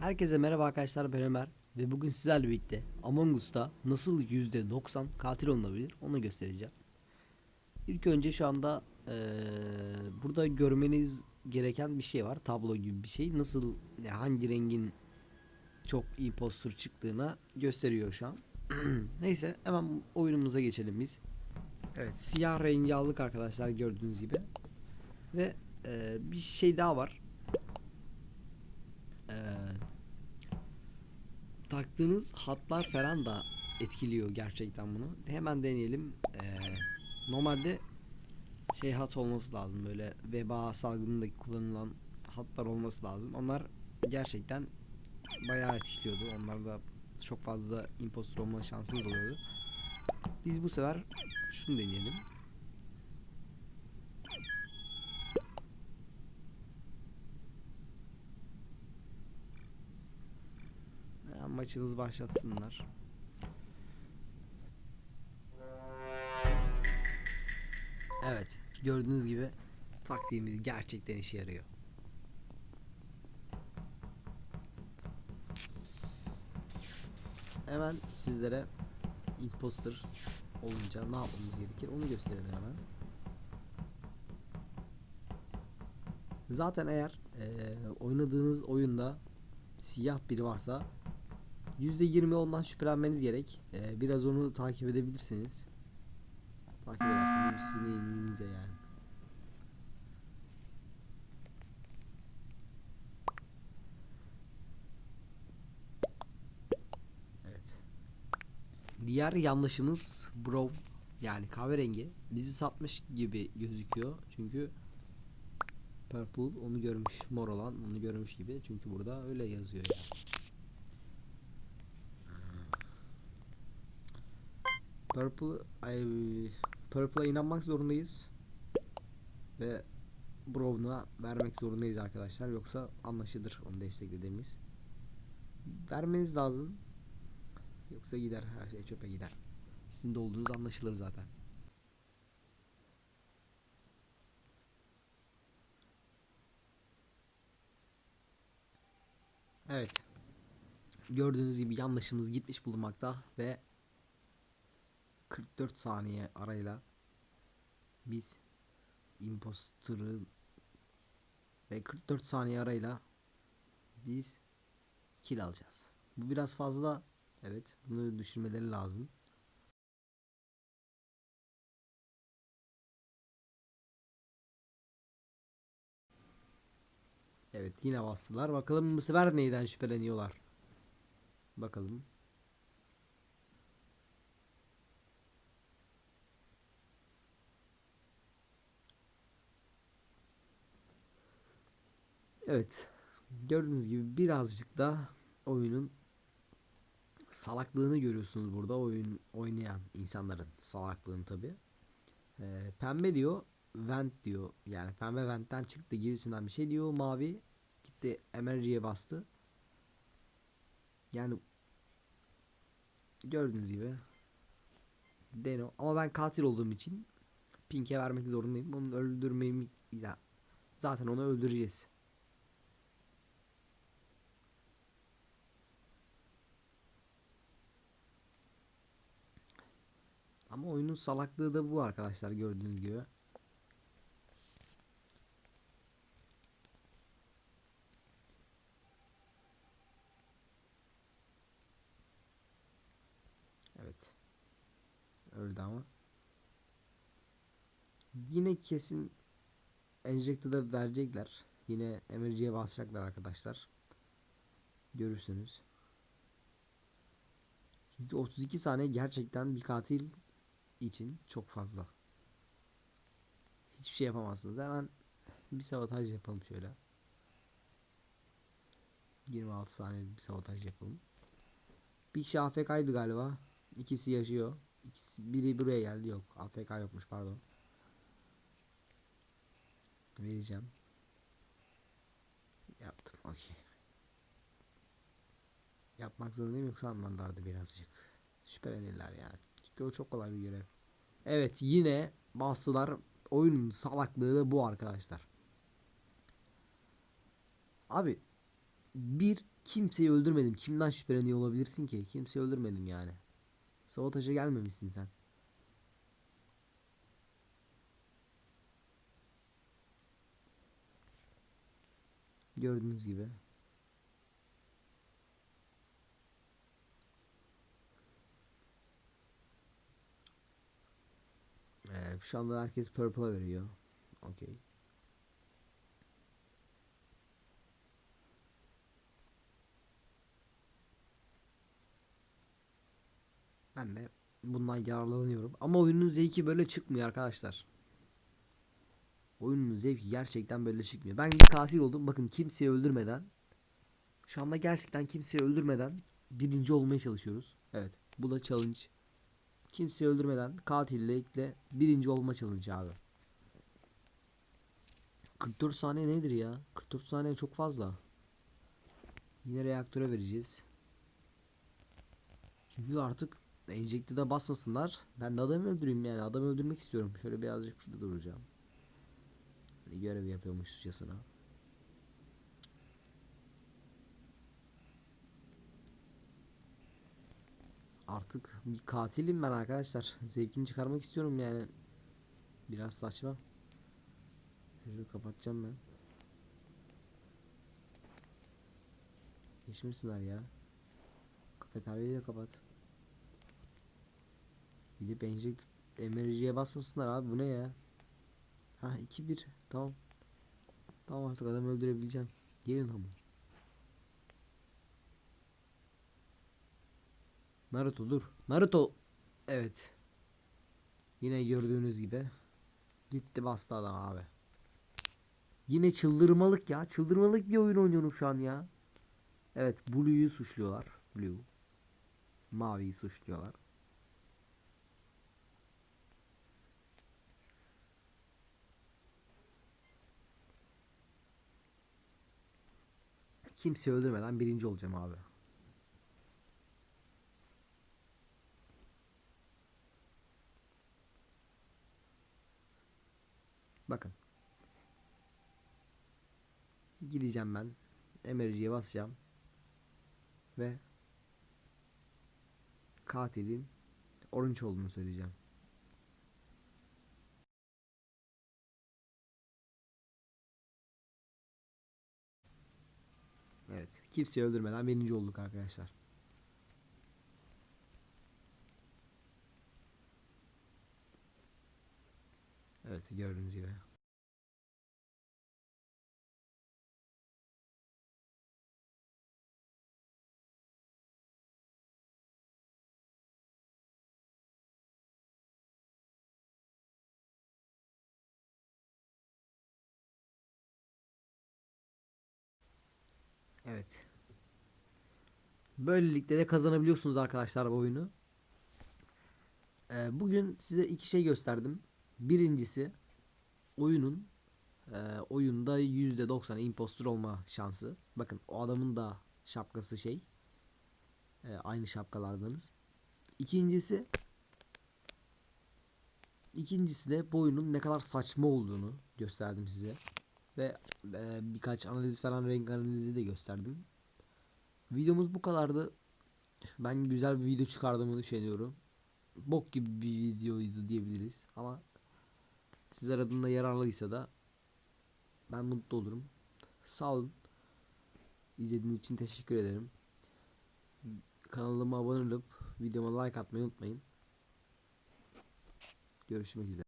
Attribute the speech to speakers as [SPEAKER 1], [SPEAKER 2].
[SPEAKER 1] Herkese merhaba arkadaşlar ben Ömer ve bugün sizlerle birlikte Among Us'ta nasıl %90 katil olunabilir onu göstereceğim. İlk önce şu anda eee, burada görmeniz gereken bir şey var tablo gibi bir şey nasıl hangi rengin çok impostor çıktığına gösteriyor şu an. Neyse hemen oyunumuza geçelim biz. Evet siyah rengi aldık arkadaşlar gördüğünüz gibi ve eee, bir şey daha var. Taktığınız hatlar falan da etkiliyor gerçekten bunu. Hemen deneyelim. Ee, normalde şey hat olması lazım böyle veba salgınındaki kullanılan hatlar olması lazım. Onlar gerçekten bayağı etkiliyordu. Onlarda çok fazla impostor olma şansınız oluyordu. Biz bu sefer şunu deneyelim. Ya, maçımızı başlatsınlar. Evet, gördüğünüz gibi taktiğimiz gerçekten işe yarıyor. Hemen sizlere imposter olunca ne yapmamız gerekir onu gösterelim hemen. Zaten eğer eee, oynadığınız oyunda siyah biri varsa %20 ondan şüphelenmeniz gerek. Ee, biraz onu takip edebilirsiniz. Takip ederseniz sizin iyiliğinize yani. Evet. Diğer yanlışımız brown yani kahverengi bizi satmış gibi gözüküyor. Çünkü purple onu görmüş, mor olan onu görmüş gibi. Çünkü burada öyle yazıyor yani. Purple ay Purple'a inanmak zorundayız. Ve Brown'a vermek zorundayız arkadaşlar. Yoksa anlaşılır onu desteklediğimiz. Vermeniz lazım. Yoksa gider her şey çöpe gider. Sizin de olduğunuz anlaşılır zaten. Evet. Gördüğünüz gibi yanlışımız gitmiş bulunmakta ve 44 saniye arayla biz imposter'ı ve 44 saniye arayla biz kill alacağız. Bu biraz fazla. Evet, bunu düşünmeleri lazım. Evet, yine bastılar. Bakalım bu sefer neyden şüpheleniyorlar. Bakalım. Evet. Gördüğünüz gibi birazcık da oyunun salaklığını görüyorsunuz burada. Oyun oynayan insanların salaklığını tabi. Ee, pembe diyor. Vent diyor. Yani pembe ventten çıktı gibisinden bir şey diyor. Mavi gitti emergy'ye bastı. Yani gördüğünüz gibi Deno. Ama ben katil olduğum için Pink'e vermek zorundayım. Onu öldürmeyi ya, zaten onu öldüreceğiz. Ama oyunun salaklığı da bu arkadaşlar gördüğünüz gibi. Evet. Öldü ama. Yine kesin Enjected'a verecekler. Yine emergy'ye basacaklar arkadaşlar. Görürsünüz. Çünkü 32 saniye gerçekten bir katil için çok fazla. Hiçbir şey yapamazsınız. Hemen bir sabotaj yapalım şöyle. 26 saniye bir sabotaj yapalım. Bir kişi AFK'ydı galiba. İkisi yaşıyor. İkisi, biri buraya geldi yok. AFK yokmuş pardon. Vereceğim. Yaptım. Okey. Yapmak zorundayım yoksa anlarlardı birazcık. Şüphelenirler yani. Çünkü o çok kolay bir görev. Evet yine bastılar. Oyunun salaklığı da bu arkadaşlar. Abi Bir kimseyi öldürmedim. Kimden şüpheleniyor olabilirsin ki? Kimseyi öldürmedim yani. Sabotaja gelmemişsin sen. Gördüğünüz gibi. Şu anda herkes purple'a veriyor. Okey. Ben de bundan yararlanıyorum. Ama oyunun zevki böyle çıkmıyor arkadaşlar. Oyunun zevki gerçekten böyle çıkmıyor. Ben bir katil oldum. Bakın kimseyi öldürmeden. Şu anda gerçekten kimseyi öldürmeden birinci olmaya çalışıyoruz. Evet. Bu da challenge. Kimseyi öldürmeden katillikle birinci olma challenge abi. 44 saniye nedir ya? 44 saniye çok fazla. Yine reaktöre vereceğiz. Çünkü artık enjected'a basmasınlar. Ben de adamı öldüreyim yani. Adamı öldürmek istiyorum. Şöyle birazcık şurada duracağım. Hani görev yapıyormuşçasına. Artık bir katilim ben arkadaşlar. Zevkini çıkarmak istiyorum yani. Biraz saçma. Şöyle kapatacağım ben. Geçmesinler ya. Kafeteryayı da kapat. Gidip enject emerjiye basmasınlar abi bu ne ya? Ha 2-1 tamam. Tamam artık adamı öldürebileceğim. Gelin ama. Naruto dur. Naruto. Evet. Yine gördüğünüz gibi. Gitti bastı adam abi. Yine çıldırmalık ya. Çıldırmalık bir oyun oynuyorum şu an ya. Evet Blue'yu suçluyorlar. Blue. Mavi'yi suçluyorlar. Kimseyi öldürmeden birinci olacağım abi. Bakın. Gideceğim ben. Emerciye basacağım. Ve katilin orange olduğunu söyleyeceğim. Evet. Kimseyi öldürmeden birinci olduk arkadaşlar. Evet gördüğünüz gibi. Evet. Böylelikle de kazanabiliyorsunuz arkadaşlar bu oyunu. Ee, bugün size iki şey gösterdim. Birincisi oyunun e, oyunda %90 impostor olma şansı. Bakın o adamın da şapkası şey. E, aynı şapkalardanız. İkincisi İkincisi de bu oyunun ne kadar saçma olduğunu gösterdim size. Ve e, birkaç analiz falan renk analizi de gösterdim. Videomuz bu kadardı. Ben güzel bir video çıkardığımı düşünüyorum. Bok gibi bir videoydu diyebiliriz ama sizler adına yararlıysa da ben mutlu olurum. Sağ olun. İzlediğiniz için teşekkür ederim. Kanalıma abone olup videoma like atmayı unutmayın. Görüşmek üzere.